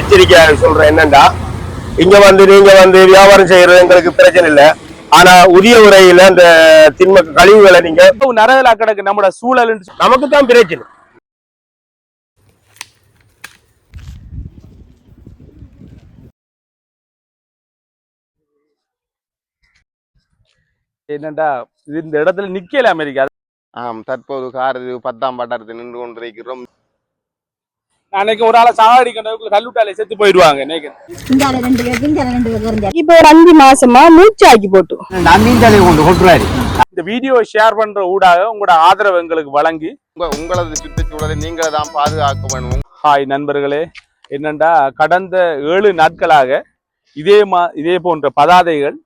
எச்சரிக்கையாக சொல்றேன் என்னண்டா இங்க வந்து நீங்க வந்து வியாபாரம் செய்யறது எங்களுக்கு பிரச்சனை இல்லை. ஆனா உரிய முறையில அந்த திண்ம கழிவுகளை நீங்க நரகலா கிடக்கு நம்மட சூழல் நமக்கு தான் பிரச்சனை. என்னண்டா இது இந்த இடத்துல நிக்கல அமெரிக்கா. ஆம் தற்போது காரது பத்தாம் பட்டாரத்தில் நின்று கொண்டிருக்கிறோம். அன்னைக்கு ஒரு ஆளை சாவடிக்கிறதுக்குள்ள கல்லுட்டாலே செத்து போயிடுவாங்க இப்ப ஒரு அஞ்சு மாசமா மூச்சாக்கி போட்டு. இந்த வீடியோ ஷேர் பண்ற ஊடாக உங்களோட ஆதரவு எங்களுக்கு வழங்கி உங்க உங்களது சுற்றுச்சூழலை நீங்களே தான் பாதுகாக்க வேணும். ஹாய் நண்பர்களே என்னண்டா கடந்த ஏழு நாட்களாக இதே மா இதே போன்ற பதாதைகள்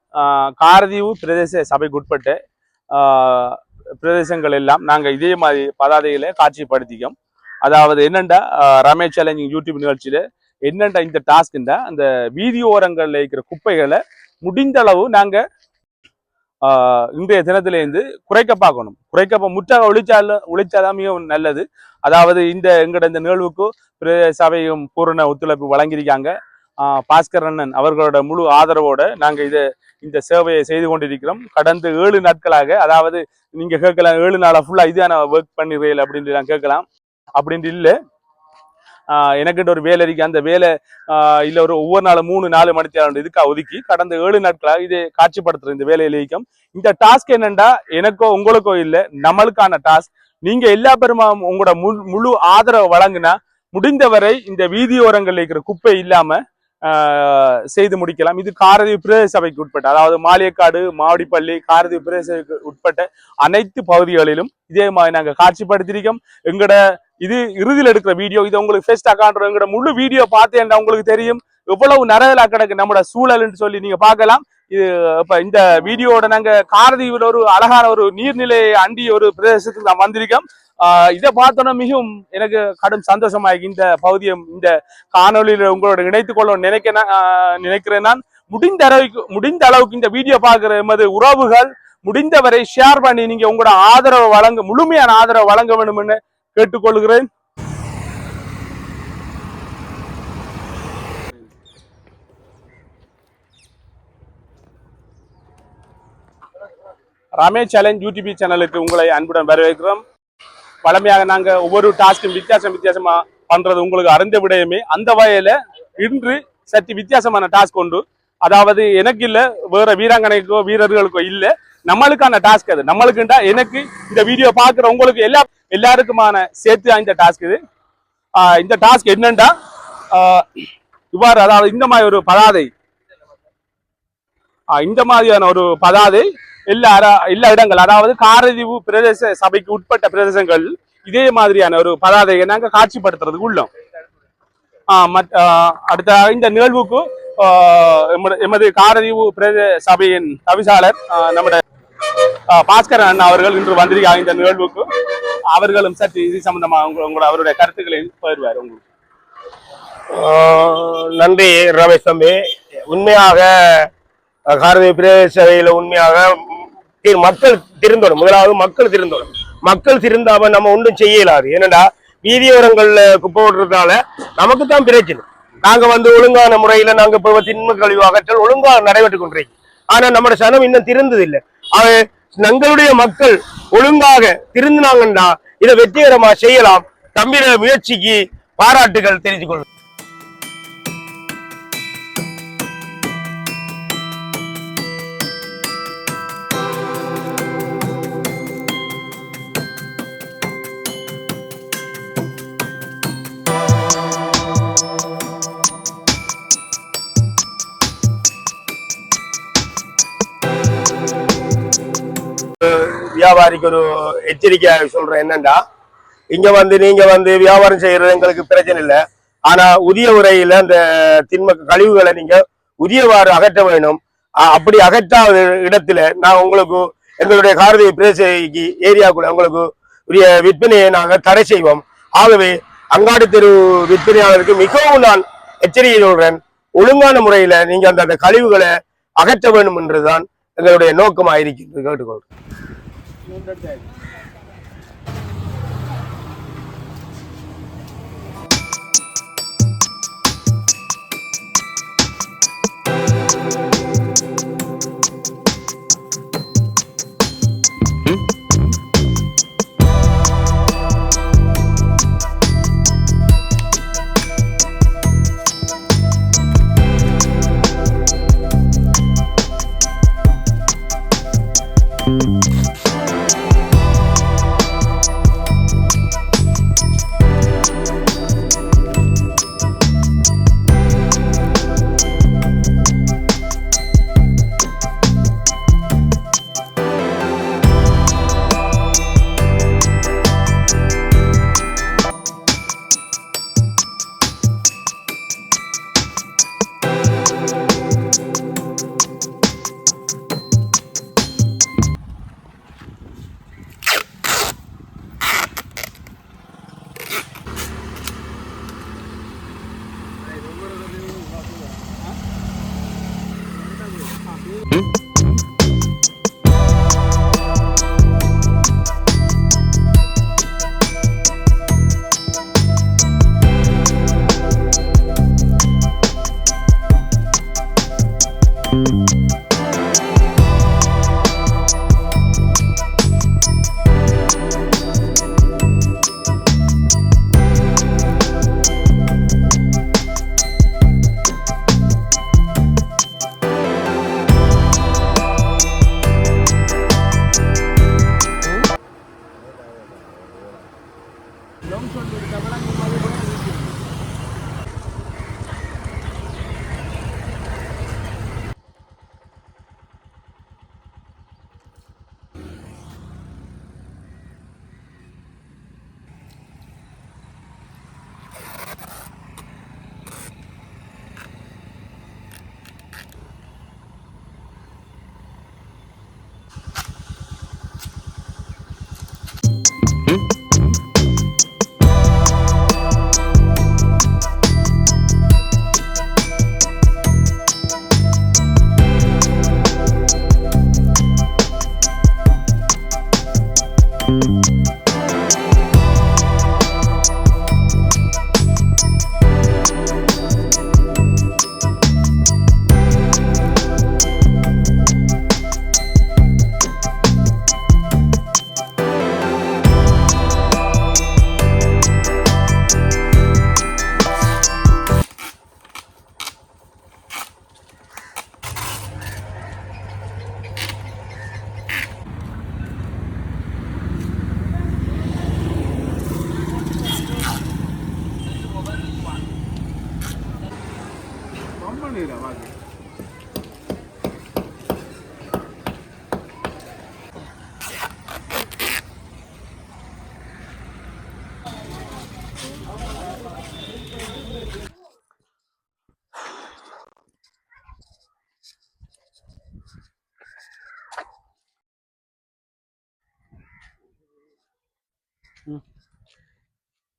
காரதீவு பிரதேச சபைக்கு உட்பட்ட ஆஹ், பிரதேசங்கள் எல்லாம் நாங்கள் இதே மாதிரி பதாதைகளை காட்சிப்படுத்திக்கோம். அதாவது என்னண்டா ரமேஷ் சேலஞ்சிங் யூடியூப் நிகழ்ச்சியில என்னண்டா இந்த டாஸ்க்ண்டா அந்த வீதி ஓரங்களில் இருக்கிற குப்பைகளை முடிந்த அளவு நாங்கள் இன்றைய தினத்திலேருந்து குறைக்க பார்க்கணும். குறைக்க முற்றாக ஒழிச்சால ஒழிச்சாதான் மிகவும் நல்லது. அதாவது இந்த எங்களோட இந்த நிகழ்வுக்கு பிரதேச சபையும் பூரண ஒத்துழைப்பு வழங்கியிருக்காங்க. பாஸ்கர் அண்ணன் அவர்களோட முழு ஆதரவோட நாங்கள் இதை இந்த சேவையை செய்து கொண்டிருக்கிறோம். கடந்த ஏழு நாட்களாக அதாவது நீங்கள் கேட்கலாம் ஏழு நாளாக ஃபுல்லாக இதான ஒர்க் பண்ணிடுறீங்க அப்படின்னு நான் கேட்கலாம். அப்படின்ட்டு இல்லை. எனக்கிட்ட ஒரு வேலை இருக்கு. அந்த வேலை ஆஹ் இல்ல ஒரு ஒவ்வொரு நாள் மூணு நாலு மணி நேரம் இதுக்காக ஒதுக்கி கடந்த ஏழு நாட்களாக இதை காட்சிப்படுத்துற இந்த வேலையில இருக்கும் இந்த டாஸ்க் என்னண்டா? எனக்கோ உங்களுக்கோ இல்ல. நம்மளுக்கான டாஸ்க் நீங்க எல்லா பெருமா உங்களோட முழு முழு ஆதரவு வழங்குனா முடிந்தவரை இந்த வீதியோரங்களில் இருக்கிற குப்பை இல்லாம ஆஹ், செய்து முடிக்கலாம். இது காரதி பிரதேச சபைக்கு உட்பட்ட அதாவது மாலியக்காடு மாவடிப்பள்ளி காரதி பிரதேச சபைக்கு உட்பட்ட அனைத்து பகுதிகளிலும் இதே மாதிரி நாங்க காட்சிப்படுத்திருக்கோம் எங்கட இது இறுதியில் எடுக்கிற வீடியோ இது உங்களுக்கு ஃபெஸ்ட் அக்கான்ற முழு வீடியோ பார்த்தேன் உங்களுக்கு தெரியும். எவ்வளவு நரகலா கிடக்கு நம்மட சூழல்னு சொல்லி நீங்க பார்க்கலாம். இது இப்ப இந்த வீடியோவோட நாங்க காரதீவில் ஒரு அழகான ஒரு நீர்நிலையை அண்டி ஒரு பிரதேசத்துக்கு நான் வந்திருக்கோம். இதை பார்த்தோன்னா மிகவும் எனக்கு கடும் சந்தோஷமாயிருக்கு. இந்த பகுதியை இந்த காணொலியில் உங்களோட இணைத்துக் கொள்ள நினைக்க நினைக்கிறேன் நான். முடிந்த அளவுக்கு முடிந்த அளவுக்கு இந்த வீடியோ பார்க்குற எமது உறவுகள் முடிந்தவரை ஷேர் பண்ணி நீங்க உங்களோட ஆதரவை வழங்க முழுமையான ஆதரவை வழங்க வேண்டும்னு கேட்டுக்கொள்கிறேன். ரமேஷ் சேலஞ்ச் யூடிபி சேனலுக்கு உங்களை அன்புடன் வரவேற்கிறோம். பழமையாக நாங்கள் ஒவ்வொரு டாஸ்க்கும் வித்தியாசம் வித்தியாசமா பண்றது உங்களுக்கு அறிந்த விடயமே. அந்த வகையில இன்று சற்று வித்தியாசமான டாஸ்க் உண்டு. அதாவது எனக்கு இல்லை வேற வீராங்கனைக்கோ வீரர்களுக்கோ இல்லை. நம்மளுக்கான டாஸ்க் அது. நம்மளுக்குண்டா எனக்கு இந்த வீடியோ பார்க்குற உங்களுக்கு எல்லா எல்லாருக்குமான சேர்த்து இந்த டாஸ்க் இது. ஆஹ் இந்த டாஸ்க் என்னண்டா? ஆஹ் இவ்வாறு அதாவது இந்த மாதிரி ஒரு பதாதை. ஆஹ் இந்த மாதிரியான ஒரு பதாதை எல்லா எல்லா இடங்கள் அதாவது காரதீவு பிரதேச சபைக்கு உட்பட்ட பிரதேசங்கள் இதே மாதிரியான ஒரு பதாதையை நாங்க காட்சிப்படுத்துறதுக்கு உள்ளோம். ஆஹ் ஆஹ் அடுத்த இந்த நிகழ்வுக்கு ஆஹ் எமது- காரதீவு பிரதேச சபையின் தவிசாளர் நம்முடைய பாஸ்கரன் அண்ணா அவர்கள் இன்று வந்திருக்காங்க இந்த நிகழ்வுக்கு. அவர்களும் சற்று இது சம்பந்தமா உங்களோட அவருடைய கருத்துக்களை பகிர்வார் உங்களுக்கு. ஆஹ் நன்றி ரமேஷ் தம்பி உண்மையாக காரதி காரதீவு பிரதேச உண்மையாக மக்கள் திருந்தோடும் முதலாவது மக்கள் திருந்தோடும் மக்கள் திருந்தாம நம்ம ஒன்றும் செய்ய இயலாது ஏனடா வீதியோரங்கள்ல குப்பை ஓட்டுறதால நமக்கு தான் பிரச்சனை. நாங்க வந்து ஒழுங்கான முறையில நாங்க இப்போ திண்ம கழிவு அகற்றல் ஒழுங்காக நடைபெற்று கொண்டிருக்கோம் ஆனா நம்ம சனம் இன்னும் திருந்தது தங்களுடைய மக்கள் ஒழுங்காக திருந்தினாங்கன்னா இதை வெற்றிகரமா செய்யலாம். தம்பிர முயற்சிக்கு பாராட்டுகள் தெரிஞ்சு கொள்ளும் வியாபாரிக்கு ஒரு எச்சரிக்கையாக சொல்றேன் என்னண்டா இங்க வந்து நீங்க வந்து வியாபாரம் செய்யறது எங்களுக்கு பிரச்சனை இல்லை. ஆனா உரிய உரையில அந்த திண்ம கழிவுகளை நீங்க உரியவாறு அகற்ற வேணும். அப்படி அகற்றாத இடத்துல நான் உங்களுக்கு எங்களுடைய காரதி பிரதேசக்கு ஏரியாக்குள்ள உங்களுக்கு உரிய விற்பனையை நாங்கள் தடை செய்வோம். ஆகவே அங்காடி தெரு விற்பனையாளருக்கு மிகவும் நான் எச்சரிக்கை சொல்றேன். ஒழுங்கான முறையில நீங்க அந்த கழிவுகளை அகற்ற வேண்டும் என்றுதான் எங்களுடைய நோக்கமாக that bag. Thank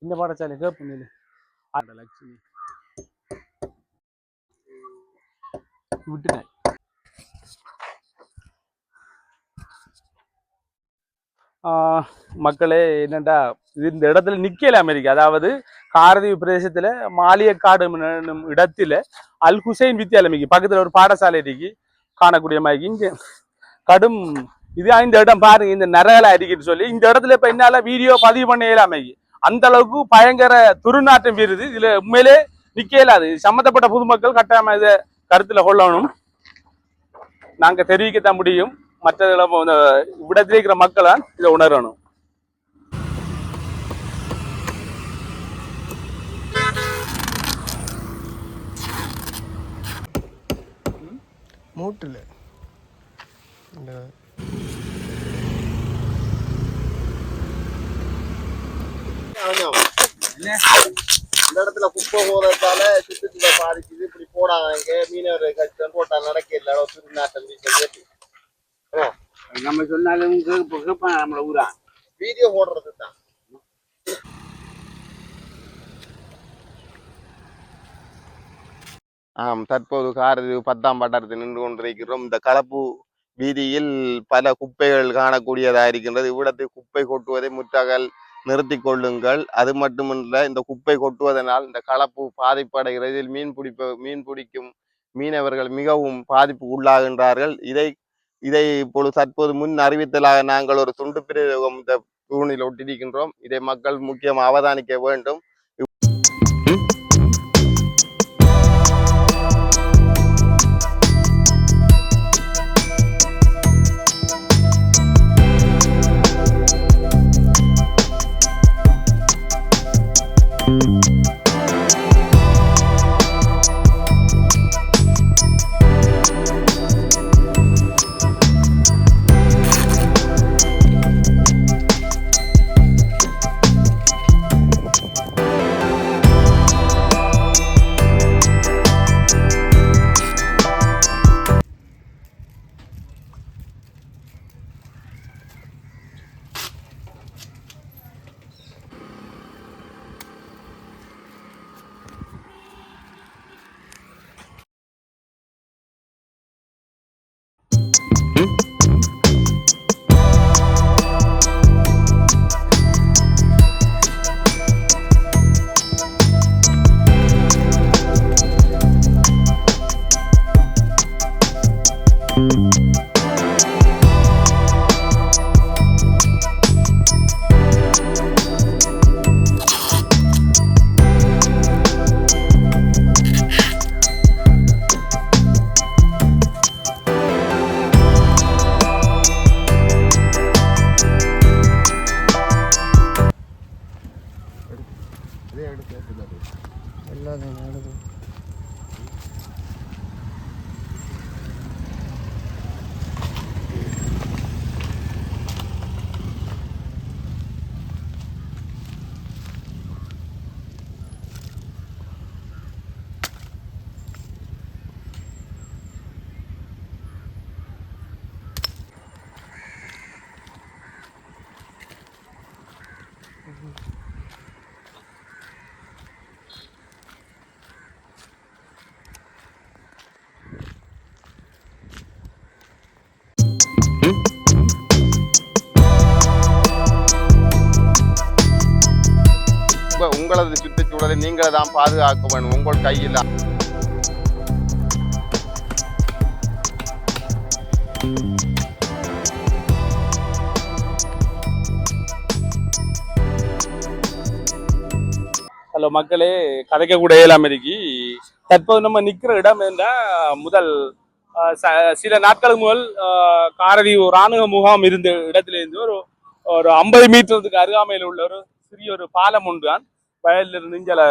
இந்த பாடசாலை கேப்பு நிலை லட்சுமி. விட்டுட்டேன். ஆஹ் மக்களே என்னடா இந்த இடத்துல நிக்கல அமெரிக்கா. அதாவது காரதீவு பிரதேசத்துல மாலியக்காடு என்னும் இடத்துல அல் ஹுசைன் வித்யாலமிக்கு பக்கத்துல ஒரு பாடசாலை இருக்கு. காணக்கூடிய மாதிரி. இங்க கடும் இது இந்த இடம் பாருங்க இந்த நரகலை அடிக்கிட்டு சொல்லி. இந்த இடத்துல இப்ப என்னால வீடியோ பதிவு பண்ண இயலாமைக்கு அந்த அளவுக்கு பயங்கர துருநாட்டம் வீருது. இதுல உண்மையிலே நிக்க அது சம்பந்தப்பட்ட பொதுமக்கள் கட்டாயமா இதை கருத்துல கொள்ளணும். நாங்க தெரிவிக்கத்தான் முடியும். மற்ற விடத்தில் இருக்கிற மக்கள் இதை உணரணும். மூட்டில். இந்த இந்த இடத்துல குப்பை போறதால சுற்றுச்சூழலை பாதிக்குது. இப்படி போடாங்க மீனவர் கட்டம் போட்டா நடக்கல. திருநாட்டம் வீசி நம்ம சொன்னாலும் நம்மள ஊரா? வீடியோ போடுறது தான் ஆம் தற்போது காரது பத்தாம் பட்டத்தில் நின்று கொண்டிருக்கிறோம். இந்த கலப்பு வீதியில் பல குப்பைகள் காணக்கூடியதாக இருக்கின்றது இவ்விடத்தில் குப்பை கொட்டுவதை முற்றாகல் நிறுத்தி கொள்ளுங்கள். அது மட்டுமல்ல இந்த குப்பை கொட்டுவதனால் இந்த கலப்பு பாதிப்படைகிறது இதில் மீன் பிடிப்ப மீன் பிடிக்கும் மீனவர்கள் மிகவும் பாதிப்பு உள்ளாகின்றார்கள். இதை இதை இப்பொழுது தற்போது முன் அறிவித்தலாக நாங்கள் ஒரு துண்டு பிரயோகம் இந்த தூணில் ஒட்டியிருக்கின்றோம். இதை மக்கள் முக்கியம் அவதானிக்க வேண்டும். உங்களது சுற்றுச்சூழலை நீங்களே தான் பாதுகாக்க வேண்டும் உங்கள் கையில். ஹலோ மக்களே கதைக்கக்கூடிய கூட இயலாம தற்போது நம்ம நிக்கிற இடம் என்ன? முதல் அஹ், ச- சில நாட்களுக்கு முதல் அஹ், காரதீவு ராணுவ முகாம் இருந்த இடத்துல இருந்து ஒரு ஒரு ஐம்பது மீட்டருக்கு அருகாமையில் உள்ள ஒரு சிறிய ஒரு பாலம் உண்டு தான் வயலில் சில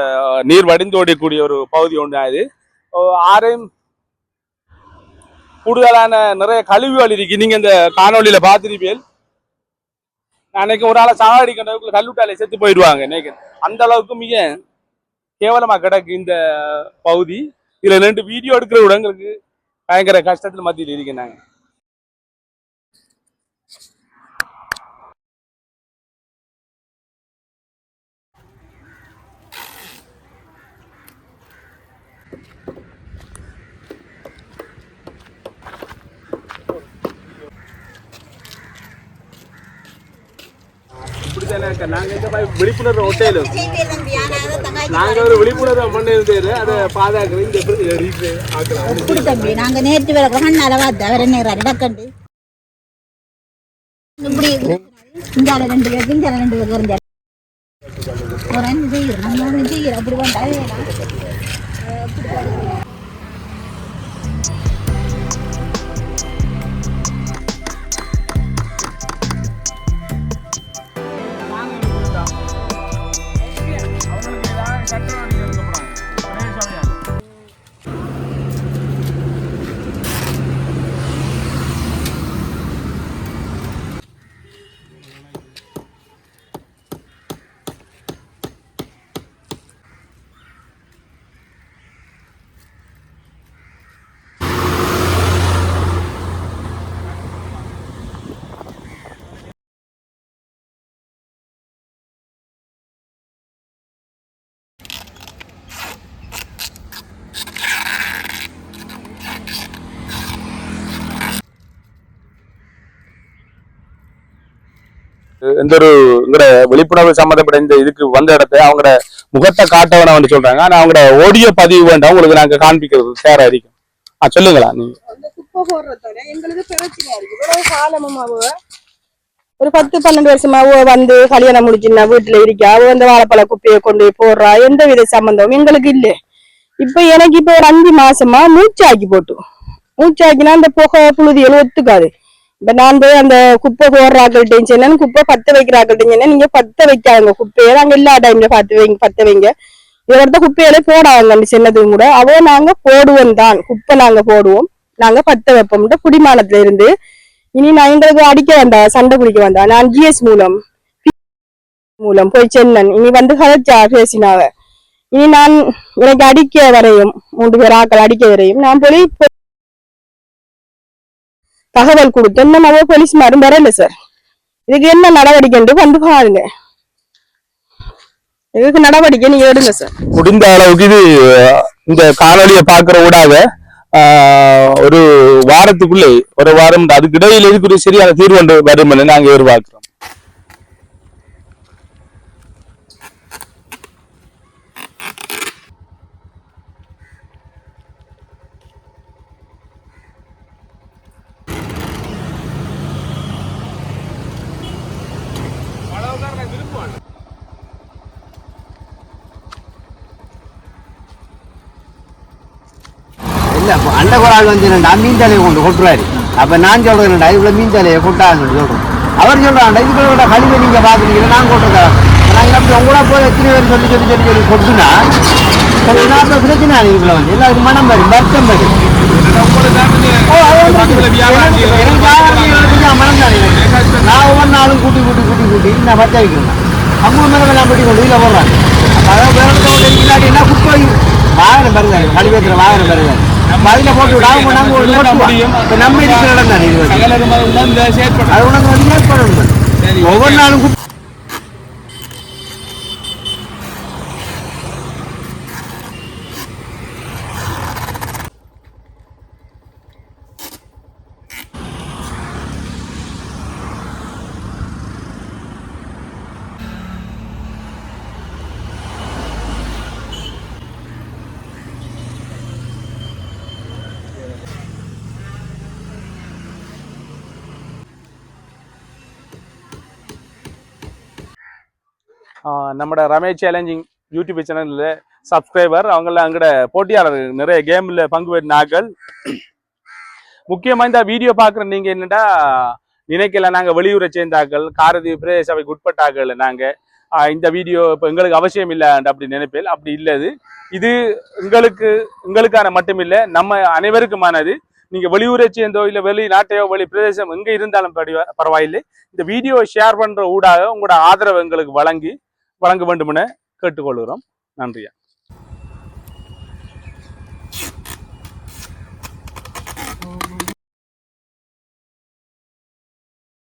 நீர் வடிந்து ஓடக்கூடிய ஒரு பகுதி ஒன்று அது ஆரையும் கூடுதலான நிறைய கழிவுகள் இருக்கு. நீங்க இந்த காணொலியில பார்த்திருப்பீர்கள். அன்னைக்கு ஒரு ஆளை சாகடிக்கிறதுக்குள்ள கல்லுட்டாலே செத்து போயிடுவாங்க இன்னைக்கு அந்த அளவுக்கு மிக கேவலமா கிடக்கு இந்த பகுதி. இதுல ரெண்டு வீடியோ எடுக்கிற விட பயங்கர கஷ்டத்துல மத்தியில் இருக்கேன் நாங்க நாங்க இந்த மாதிரி விழிப்புணர்வு ஒட்டையிலும் நாங்க ஒரு விழிப்புணர்வு பண்ணது அதை பாதுகாக்கிறது இந்த ஆக்கலாம். அப்படி தம்பி நாங்க நேற்று வேற கண்ணால இப்படி ரெண்டு பேருக்கு ரெண்டு பேருக்கு ஒரு அஞ்சு நம்ம அப்படி வந்தா எந்த ஒரு உங்களோட விழிப்புணர்வு சம்மந்தப்பட்ட இந்த இதுக்கு வந்த இடத்த அவங்களோட முகத்தை காட்ட வேணாம்னு சொல்றாங்க. ஆனா அவங்களோட ஓடியோ பதிவு வேண்டாம் உங்களுக்கு நாங்க காண்பிக்கிறது சேரா இருக்கும். ஆ சொல்லுங்களா நீங்க ஒரு பத்து பன்னெண்டு வருஷமா அவ வந்து கல்யாணம் முடிச்சுன்னா வீட்டுல இருக்கா? அவ வந்து வாழைப்பழ குப்பையை கொண்டு போய் போடுறா? எந்த வித சம்பந்தம் எங்களுக்கு இல்ல. இப்ப எனக்கு இப்ப ஒரு அஞ்சு மாசமா மூச்சாக்கி போட்டு. மூச்சாக்கினா அந்த புகை புழுதிகள் ஒத்துக்காது. இப்ப நான் போய் அந்த குப்பை போடுறாக்கள்கிட்டையும் சொன்னேன் குப்பை பத்த வைக்கிறாக்கள்கிட்டையும் சொன்னேன் நீங்க பத்த வைக்காங்க குப்பையை நாங்க எல்லா டைம்ல பத்து வைங்க பத்த வைங்க. இவர்கிட்ட குப்பையில போடாங்க சின்னதும் கூட. அவ நாங்க போடுவோம் தான். குப்பை நாங்க போடுவோம். நாங்க பத்த வைப்போம். குடிமானத்துல இருந்து. இனி நான் எங்களுக்கு அடிக்க வேண்டாம் சண்டை பிடிக்க வேண்டாம். நான் ஜிஎஸ் மூலம் மூலம் போய் சென்னன். இனி வந்து கதைச்சா பேசினாவ. இனி நான் எனக்கு அடிக்க வரையும் மூன்று பேர் ஆக்கள் அடிக்க வரையும். நான் போய் தகவல் கொடுத்தேன் இன்னும் அவ போலீஸ் மாரும் வரல சார் இதுக்கு என்ன நடவடிக்கைன்னு வந்து பாருங்க. இதுக்கு நடவடிக்கை நீங்க எடுங்க சார் முடிந்த அளவுக்கு இது இந்த காணொலியை பார்க்கிற ஊடாக ஆஹ், ஒரு வாரத்துக்குள்ளே ஒரு வாரம் அதுக்கு இடையில இதுக்கு ஒரு சரியான தீர்வு வரும் நாங்க எதிர்பார்க்கிறோம். இல்ல அப்ப வந்து மீன் தலையை கொண்டு கொட்டுறாரு. அப்ப நான் சொல்றேன் என்னடா இவ்வளவு மீன் தலையை கொட்டாங்கன்னு சொல்றேன் அவர் சொல்றாங்க இதுக்குள்ள கழிவை நீங்க பாக்குறீங்க நான் கொட்டுறதா நான் அப்படி உங்களா போய் எத்தனை பேர் சொல்லி சொல்லி சொல்லி சொல்லி கொட்டுனா? சொல்லுனா அப்ப பிரச்சனை வந்து எல்லாருக்கும் மனம் வரும் வருத்தம் வரும். நான் ஒவ்வொரு நாளும் கூட்டி கூட்டி கூட்டி கூட்டி நான் பத்த வைக்கிறேன். அம்மா மேலே எல்லாம் பட்டி கொண்டு இதில் போடுறாங்க. அதாவது வேறு என்ன குப்பை? வாகனம் வருது கழிவேற்ற வாகனம் வருது. அதில் போட்டு விடாம நாங்கள் ஒரு முடியும். இப்போ நம்ம இருக்கிற இடம் தானே இது வந்து. அது உனக்கு வந்து ஏற்படணும் ஒவ்வொரு நாளும் குப்பை நம்மட ரமேஷ் சேலஞ்சிங் யூடியூப் சேனலில் சப்ஸ்கிரைபர் அவங்கள அங்கட போட்டியாளர் நிறைய கேமில் பங்கு பெற்ற முக்கியமாக இந்த வீடியோ பார்க்குற நீங்கள் என்னென்னா நினைக்கல நாங்கள் வெளியூரை சேர்ந்தாக்கள் காரதி பிரதேச சபைக்கு உட்பட்டாக்கள் நாங்கள் இந்த வீடியோ இப்போ எங்களுக்கு அவசியம் இல்லை அப்படி நினைப்பேன் அப்படி இல்லது. இது உங்களுக்கு உங்களுக்கான மட்டுமில்லை நம்ம அனைவருக்குமானது. நீங்கள் வெளியூரை சேர்ந்தோ இல்லை வெளிநாட்டையோ வெளி பிரதேசம் எங்கே இருந்தாலும் பரவாயில்லை. இந்த வீடியோவை ஷேர் பண்ணுற ஊடாக உங்களோட ஆதரவு எங்களுக்கு வழங்கி வழங்க வேண்டும் என கேட்டுக்கொள்கிறோம். நன்றியா